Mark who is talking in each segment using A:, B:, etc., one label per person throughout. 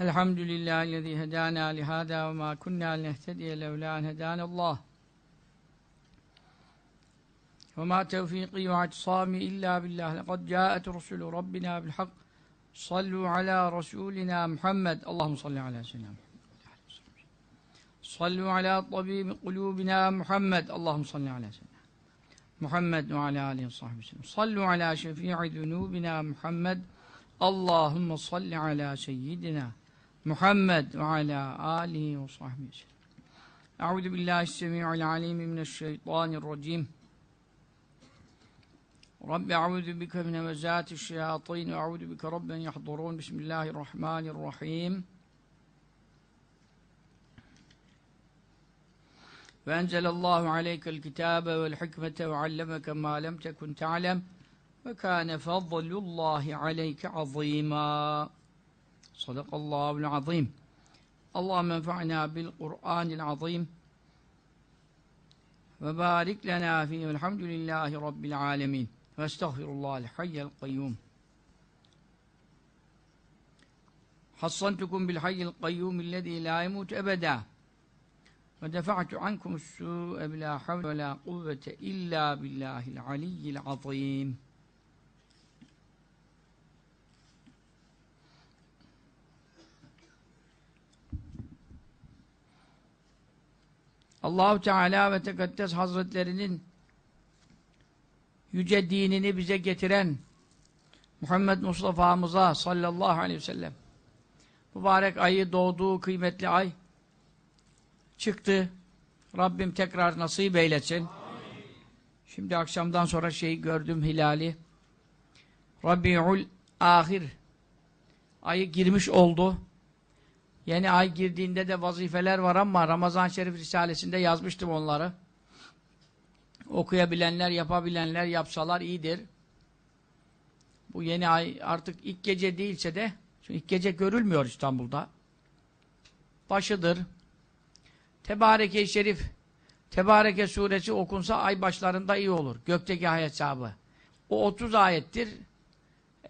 A: الحمد لله الذي هدانا لهذا وما كنا لنهتدي لولا أن هدانا الله. وما توفيقي واعتصامي إلا بالله. لقد جاءت رسل ربنا بالحق. صلوا على رسولنا محمد. اللهم صل على سيدنا محمد. صلوا على طبيب قلوبنا محمد. اللهم صل على سيدنا محمد وعلى آله وصحبه وسلم. صلوا على شفيع ذنوبنا محمد. اللهم صل على سيدنا محمد وعلى آله وصحبه وسلم. أعوذ بالله السميع العليم من الشيطان الرجيم. رب أعوذ بك من همزات الشياطين وأعوذ بك رب أن يحضرون. بسم الله الرحمن الرحيم. وأنزل الله عليك الكتاب والحكمة وعلمك ما لم تكن تعلم وكان فضل الله عليك عظيما. صدق الله العظيم اللهم انفعنا بالقرآن العظيم وبارك لنا فيه والحمد لله رب العالمين واستغفر الله الحي القيوم حصنتكم بالحي القيوم الذي لا يموت أبدا ودفعت عنكم السوء بلا حول ولا قوة إلا بالله العلي العظيم Allahu Teala ve Tekaddes Hazretlerinin yüce dinini bize getiren Muhammed Mustafa'mıza sallallahu aleyhi ve sellem mübarek ayı doğduğu kıymetli ay çıktı. Rabbim tekrar nasip eylesin. Amin. Şimdi akşamdan sonra şeyi gördüm hilali. Rabiul ahir ayı girmiş oldu. Yeni ay girdiğinde de vazifeler var ama Ramazan Şerif Risalesi'nde yazmıştım onları. Okuyabilenler, yapabilenler yapsalar iyidir. Bu yeni ay artık ilk gece değilse de çünkü ilk gece görülmüyor İstanbul'da. Başıdır. Tebareke-i Şerif Tebareke suresi okunsa ay başlarında iyi olur. Gökteki ayet hesabı. O 30 ayettir.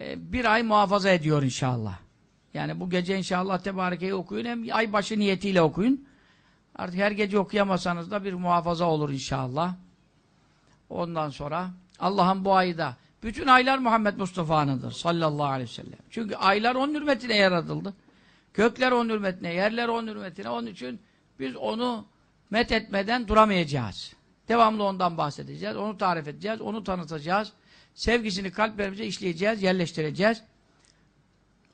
A: Ee, bir ay muhafaza ediyor inşallah. Yani bu gece inşallah Tebareke'yi okuyun. Hem ay başı niyetiyle okuyun. Artık her gece okuyamasanız da bir muhafaza olur inşallah. Ondan sonra Allah'ın bu ayı da bütün aylar Muhammed Mustafa'nındır sallallahu aleyhi ve sellem. Çünkü aylar onun hürmetine yaratıldı. Kökler onun hürmetine, yerler onun hürmetine. Onun için biz onu met etmeden duramayacağız. Devamlı ondan bahsedeceğiz, onu tarif edeceğiz, onu tanıtacağız. Sevgisini kalplerimize işleyeceğiz, yerleştireceğiz.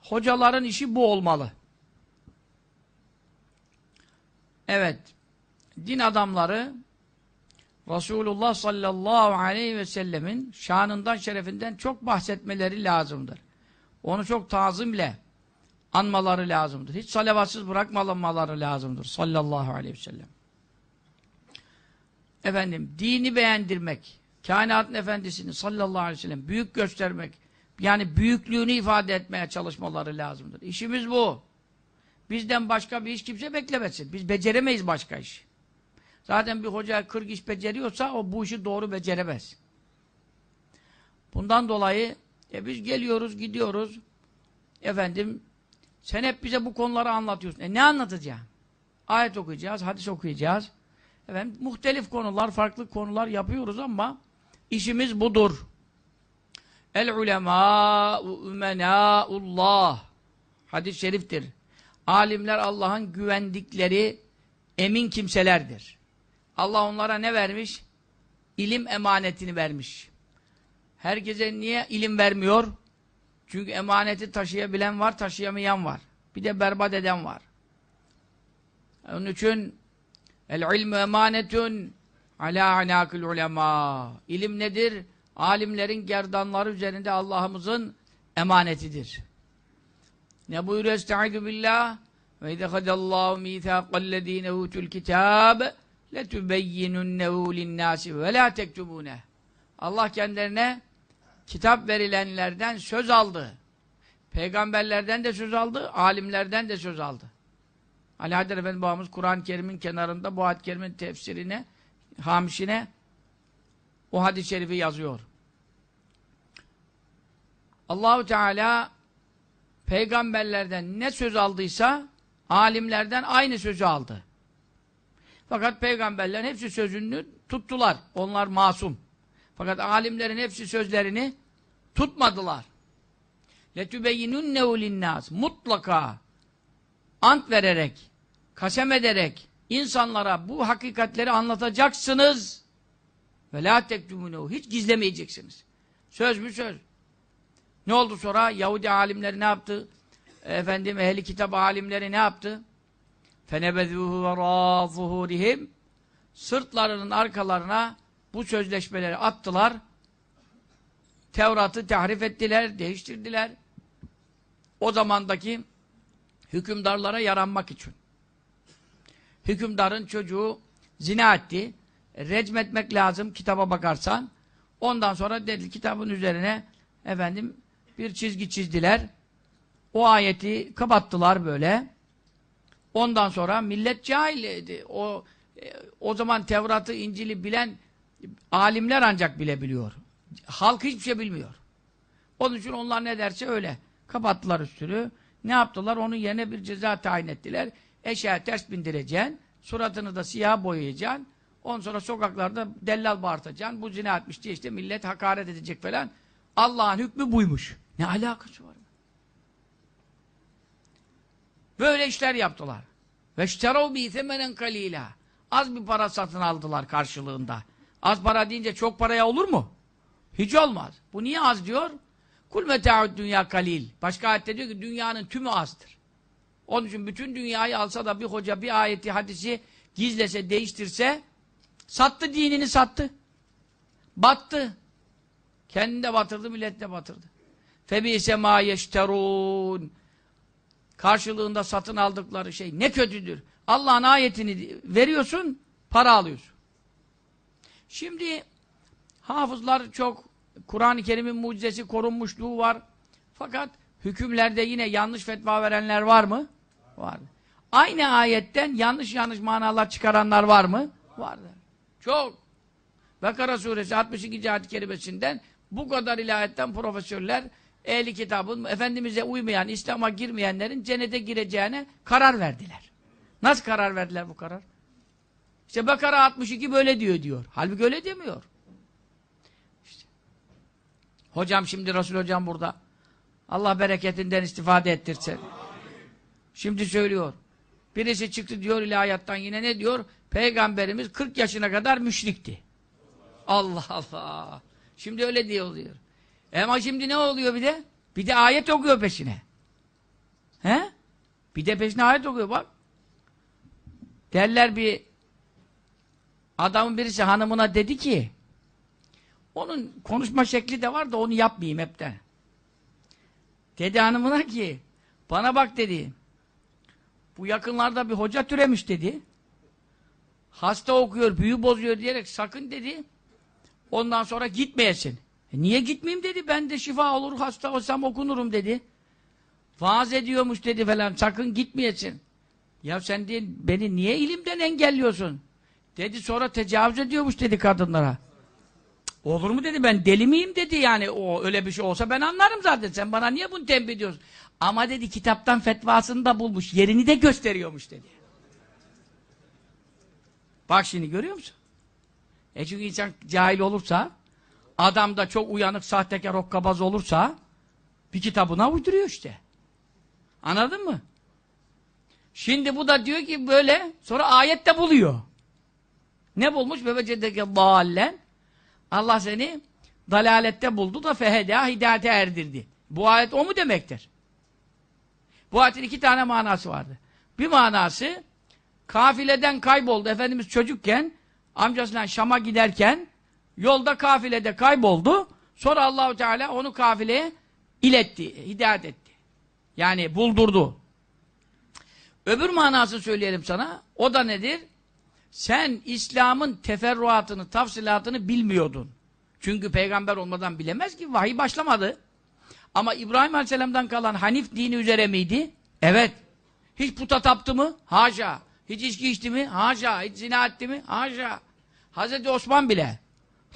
A: Hocaların işi bu olmalı. Evet, din adamları Resulullah sallallahu aleyhi ve sellemin şanından, şerefinden çok bahsetmeleri lazımdır. Onu çok tazimle anmaları lazımdır. Hiç salavatsız bırakmamaları lazımdır. Sallallahu aleyhi ve sellem. Efendim, dini beğendirmek, kainatın efendisini sallallahu aleyhi ve sellem büyük göstermek, yani büyüklüğünü ifade etmeye çalışmaları lazımdır. İşimiz bu. Bizden başka bir iş kimse beklemesin. Biz beceremeyiz başka iş. Zaten bir hoca 40 iş beceriyorsa o bu işi doğru beceremez. Bundan dolayı e biz geliyoruz, gidiyoruz. Efendim sen hep bize bu konuları anlatıyorsun. E ne anlatacağım? Ayet okuyacağız, hadis okuyacağız. Efendim muhtelif konular, farklı konular yapıyoruz ama işimiz budur. El ulemâ'u ümenâullah Hadis-i şeriftir. Alimler Allah'ın güvendikleri emin kimselerdir. Allah onlara ne vermiş? İlim emanetini vermiş. Herkese niye ilim vermiyor? Çünkü emaneti taşıyabilen var, taşıyamayan var. Bir de berbat eden var. Onun için el ilmu emanetun ala anakil ulema. İlim nedir? Alimlerin gerdanları üzerinde Allah'ımızın emanetidir. Ne buyuruyor? Estaizu billah ve idehadallahu mithaqallezine utul kitab letubeyyinunnehu linnâsi ve la tektubûneh Allah kendilerine kitap verilenlerden söz aldı. Peygamberlerden de söz aldı, alimlerden de söz aldı. Ali Haydar Efendi babamız Kur'an-ı Kerim'in kenarında bu hadis-i kerimin tefsirine, hamişine o hadis-i şerifi yazıyor. Allahu Teala peygamberlerden ne söz aldıysa alimlerden aynı sözü aldı. Fakat peygamberlerin hepsi sözünü tuttular. Onlar masum. Fakat alimlerin hepsi sözlerini tutmadılar. لَتُبَيِّنُنَّهُ لِلنَّاسِ Mutlaka ant vererek, kasem ederek insanlara bu hakikatleri anlatacaksınız. Ve la tektumunehu. Hiç gizlemeyeceksiniz. Söz mü söz. Ne oldu sonra? Yahudi alimleri ne yaptı? Efendim ehli kitap alimleri ne yaptı? فَنَبَذُوهُ وَرَا ظُهُورِهِمْ Sırtlarının arkalarına bu sözleşmeleri attılar. Tevrat'ı tahrif ettiler, değiştirdiler. O zamandaki hükümdarlara yaranmak için. Hükümdarın çocuğu zina etti. Recmetmek lazım kitaba bakarsan. Ondan sonra dedi kitabın üzerine efendim bir çizgi çizdiler. O ayeti kapattılar böyle. Ondan sonra millet cahildi. O e, o zaman Tevrat'ı, İncil'i bilen alimler ancak bilebiliyor. Halk hiçbir şey bilmiyor. Onun için onlar ne derse öyle. Kapattılar üstünü. Ne yaptılar? Onun yerine bir ceza tayin ettiler. Eşeğe ters bindireceksin. Suratını da siyah boyayacaksın. Ondan sonra sokaklarda dellal bağırtacaksın. Bu zina etmiş diye işte millet hakaret edecek falan. Allah'ın hükmü buymuş. Ne alakası var? Böyle işler yaptılar. Ve şterov bi semenen kalila. Az bir para satın aldılar karşılığında. Az para deyince çok paraya olur mu? Hiç olmaz. Bu niye az diyor? Kul meta'ud dünya kalil. Başka ayette diyor ki dünyanın tümü azdır. Onun için bütün dünyayı alsa da bir hoca bir ayeti hadisi gizlese, değiştirse sattı dinini sattı. Battı. Kendini de batırdı, millet de batırdı. Febise ma yeşterun. Karşılığında satın aldıkları şey ne kötüdür. Allah'ın ayetini veriyorsun, para alıyorsun. Şimdi hafızlar çok Kur'an-ı Kerim'in mucizesi korunmuşluğu var. Fakat hükümlerde yine yanlış fetva verenler var mı? Var. Aynı ayetten yanlış yanlış manalar çıkaranlar var mı? Vardır. Çok. Bekara suresi 62. ayet-i kerimesinden bu kadar ilahiyetten profesörler ehli kitabın Efendimiz'e uymayan, İslam'a girmeyenlerin cennete gireceğine karar verdiler. Nasıl karar verdiler bu karar? İşte Bekara 62 böyle diyor diyor. Halbuki öyle demiyor. İşte. Hocam şimdi Resul hocam burada. Allah bereketinden istifade ettirsin. Şimdi söylüyor. Birisi çıktı diyor ilahiyattan yine ne diyor? Peygamberimiz 40 yaşına kadar müşrikti. Allah Allah. Şimdi öyle diyor diyor. Ama şimdi ne oluyor bir de? Bir de ayet okuyor peşine. He? Bir de peşine ayet okuyor bak. Derler bir adamın birisi hanımına dedi ki onun konuşma şekli de var da onu yapmayayım hepten. Dedi hanımına ki bana bak dedi bu yakınlarda bir hoca türemiş dedi. Hasta okuyor, büyü bozuyor diyerek sakın dedi. Ondan sonra gitmeyesin. E niye gitmeyeyim dedi. Ben de şifa olur, hasta olsam okunurum dedi. Vaaz ediyormuş dedi falan. Sakın gitmeyesin. Ya sen diye, beni niye ilimden engelliyorsun? Dedi sonra tecavüz ediyormuş dedi kadınlara. Olur mu dedi ben deli miyim dedi yani o öyle bir şey olsa ben anlarım zaten sen bana niye bunu tembih ediyorsun? Ama dedi kitaptan fetvasını da bulmuş yerini de gösteriyormuş dedi. Bak şimdi görüyor musun? E çünkü insan cahil olursa adam da çok uyanık sahtekar hokkabaz olursa bir kitabına uyduruyor işte. Anladın mı? Şimdi bu da diyor ki böyle sonra ayette buluyor. Ne bulmuş? Bebecedeki dallen Allah seni dalalette buldu da feheda hidayete erdirdi. Bu ayet o mu demektir? Bu ayetin iki tane manası vardı. Bir manası kafileden kayboldu. Efendimiz çocukken amcasıyla Şam'a giderken yolda kafilede kayboldu. Sonra Allahu Teala onu kafileye iletti, hidayet etti. Yani buldurdu. Öbür manası söyleyelim sana. O da nedir? Sen İslam'ın teferruatını, tafsilatını bilmiyordun. Çünkü peygamber olmadan bilemez ki vahiy başlamadı. Ama İbrahim Aleyhisselam'dan kalan Hanif dini üzere miydi? Evet. Hiç puta taptı mı? Haşa. Hiç içki içti mi? Haşa. Hiç zina etti mi? Haşa. Hazreti Osman bile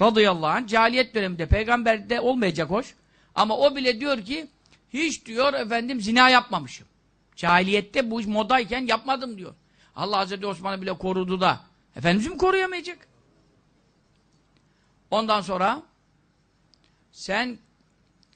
A: radıyallahu anh cahiliyet döneminde peygamberde olmayacak hoş. Ama o bile diyor ki Hiç diyor efendim zina yapmamışım. Cahiliyette bu iş modayken yapmadım diyor. Allah Hazreti Osman'ı bile korudu da Efendimiz'i mi koruyamayacak? Ondan sonra sen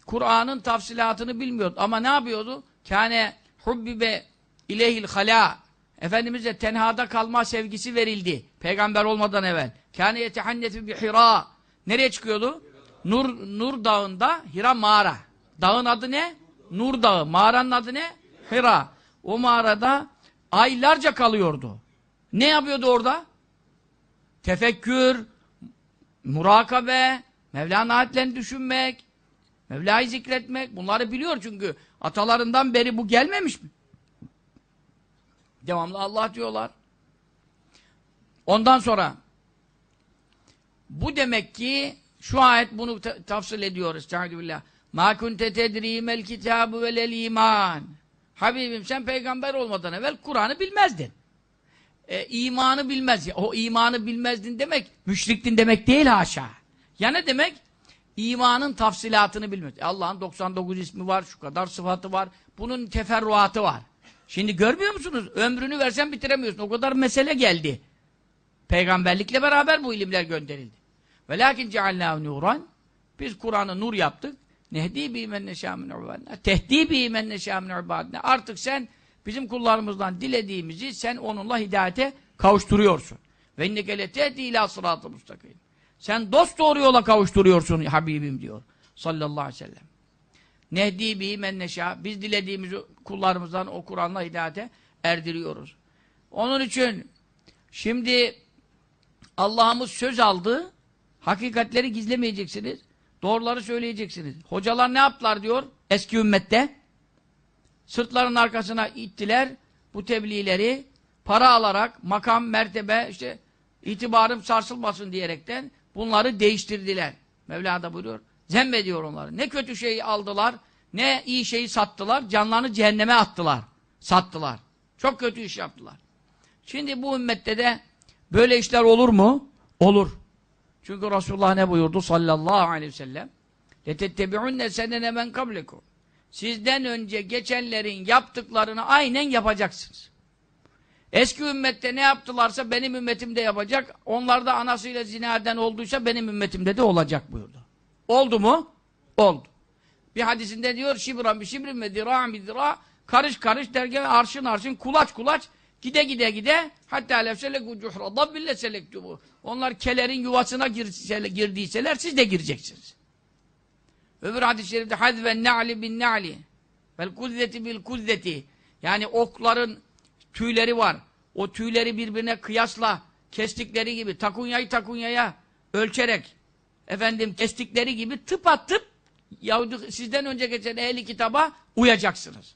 A: Kur'an'ın tafsilatını bilmiyordun ama ne yapıyordu? Kâne hubbibe ileyhil halâ Efendimiz'e tenhada kalma sevgisi verildi. Peygamber olmadan evvel. Kâne yetehannefi bi hira Nereye çıkıyordu? Nur, Nur Dağı'nda Hira mağara. Dağın adı ne? Nur Dağı. Mağaranın adı ne? Hira. O mağarada aylarca kalıyordu. Ne yapıyordu orada? Tefekkür, murakabe, Mevlana ayetlerini düşünmek, Mevla'yı zikretmek. Bunları biliyor çünkü atalarından beri bu gelmemiş mi? Devamlı Allah diyorlar. Ondan sonra bu demek ki şu ayet bunu ta tafsil ediyor. Estağfirullah. Ma kunte tedrimel kitabu velel iman. Habibim sen peygamber olmadan evvel Kur'an'ı bilmezdin. E, imanı bilmez. O imanı bilmezdin demek müşriktin demek değil haşa. Ya ne demek? İmanın tafsilatını bilmez. E, Allah'ın 99 ismi var, şu kadar sıfatı var. Bunun teferruatı var. Şimdi görmüyor musunuz? Ömrünü versen bitiremiyorsun. O kadar mesele geldi. Peygamberlikle beraber bu ilimler gönderildi. Velakin ceallâhu nuran biz Kur'an'ı nur yaptık. Nehdi bi neşâ min ibadina. Tehdi bi men neşâ min ibadina. Artık sen bizim kullarımızdan dilediğimizi sen onunla hidayete kavuşturuyorsun. Ve inneke le tehdi ilâ sıratı mustakim. Sen dost doğru yola kavuşturuyorsun Habibim diyor. Sallallahu aleyhi ve sellem. Nehdi bi men neşâ. Biz dilediğimizi kullarımızdan o Kur'an'la hidayete erdiriyoruz. Onun için şimdi Allah'ımız söz aldı. Hakikatleri gizlemeyeceksiniz. Doğruları söyleyeceksiniz. Hocalar ne yaptılar diyor eski ümmette? Sırtların arkasına ittiler bu tebliğleri para alarak makam, mertebe, işte itibarım sarsılmasın diyerekten bunları değiştirdiler. Mevla da buyuruyor. Zemmediyor onları. Ne kötü şeyi aldılar, ne iyi şeyi sattılar, canlarını cehenneme attılar. Sattılar. Çok kötü iş yaptılar. Şimdi bu ümmette de böyle işler olur mu? Olur. Çünkü Resulullah ne buyurdu sallallahu aleyhi ve sellem? لَتَتَّبِعُنَّ سَنَنَ مَنْ قَبْلِكُمْ Sizden önce geçenlerin yaptıklarını aynen yapacaksınız. Eski ümmette ne yaptılarsa benim ümmetim de yapacak. Onlar da anasıyla zinaden olduysa benim ümmetimde de olacak buyurdu. Oldu mu? Oldu. Bir hadisinde diyor şibran bir şibrin ve dira'an bir dira karış karış derken arşın arşın kulaç kulaç gide gide gide hatta lefseleku cuhra dabbille selektubu onlar kelerin yuvasına girse, girdiyseler siz de gireceksiniz. Öbür hadis-i şerifte hadven na'li bin na'li vel kuzzeti bil kuzzeti yani okların tüyleri var. O tüyleri birbirine kıyasla kestikleri gibi takunyayı takunyaya ölçerek efendim kestikleri gibi tıp Yahudi sizden önce geçen ehli kitaba uyacaksınız.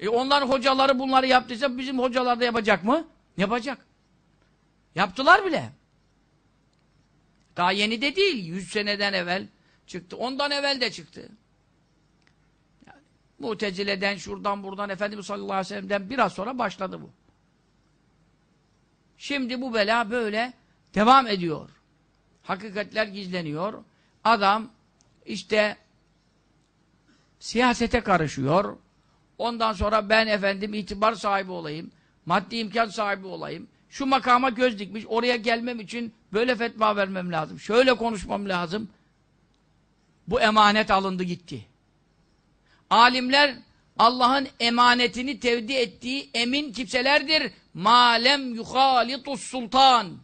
A: E onların hocaları bunları yaptıysa bizim hocalar da yapacak mı? Yapacak. Yaptılar bile. Daha yeni de değil. Yüz seneden evvel çıktı. Ondan evvel de çıktı. Yani, Mutezile'den, şuradan buradan, Efendimiz sallallahu aleyhi ve sellem'den biraz sonra başladı bu. Şimdi bu bela böyle devam ediyor. Hakikatler gizleniyor. Adam işte siyasete karışıyor. Ondan sonra ben efendim itibar sahibi olayım. Maddi imkan sahibi olayım. Şu makama göz dikmiş. Oraya gelmem için böyle fetva vermem lazım. Şöyle konuşmam lazım. Bu emanet alındı gitti. Alimler Allah'ın emanetini tevdi ettiği emin kimselerdir. Malem yuhalitus sultan.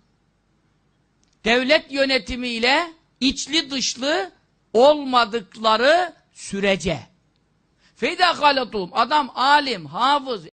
A: Devlet yönetimiyle içli dışlı olmadıkları sürece. Feyda halatum. Adam alim, hafız,